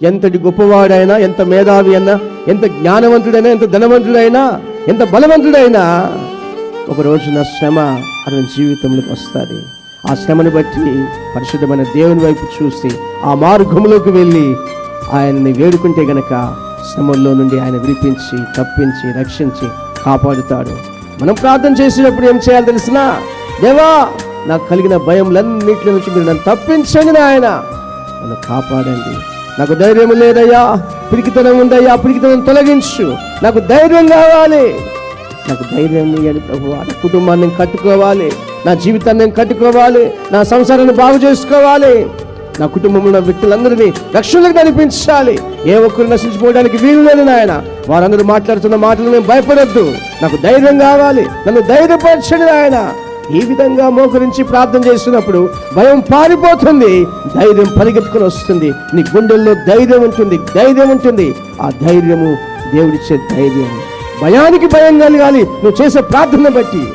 ఎంతటి గొప్పవాడైనా ఎంత మేధావి అయినా ఎంత జ్ఞానవంతుడైనా ఎంత ధనవంతుడైనా ఎంత బలవంతుడైనా ఒక రోజున శ్రమ అతని జీవితంలోకి వస్తుంది. ఆ శ్రమను బట్టి పరిశుద్ధమైన దేవుని వైపు చూసి ఆ మార్గంలోకి వెళ్ళి ఆయన్ని వేడుకుంటే గనక శ్రమల్లో నుండి ఆయన విడిపించి తప్పించి రక్షించి కాపాడుతాడు. మనం ప్రార్థన చేసినప్పుడు ఏం చేయాలి తెలిసిన? దేవా నాకు కలిగిన భయంలన్నింటి నుంచి మీరు నన్ను తప్పించండి ఆయన నన్ను కాపాడండి. నాకు ధైర్యం లేదయ్యా పిరికితనం ఉందయ్యా పిరికితనం తొలగించు. నాకు ధైర్యం కావాలి. నాకు ధైర్యం ఇవ్వండి ప్రభు నా కుటుంబాన్ని కట్టుకోవాలి నా జీవితాన్ని నేను కట్టుకోవాలి నా సంసారాన్ని బాగు చేసుకోవాలి. నా కుటుంబంలో ఉన్న వ్యక్తులందరినీ రక్షణలకు కనిపించాలి ఏ ఒక్కరు నశించిపోవడానికి వీలు లేదు నాయన. వారందరూ మాట్లాడుతున్న మాటలు నేను భయపడొద్దు. నాకు ధైర్యం కావాలి. నన్ను ధైర్యపరచండి నాయన. ఈ విధంగా మోకరించి ప్రార్థన చేస్తున్నప్పుడు భయం పారిపోతుంది ధైర్యం పరిగెత్తుకొని వస్తుంది. నీ గుండెల్లో ధైర్యం ఉంటుంది ధైర్యం ఉంటుంది. ఆ ధైర్యము దేవుడిచ్చే ధైర్యం. భయానికి భయం కలగాలి. నువ్వు చేసే ప్రార్థన బట్టి.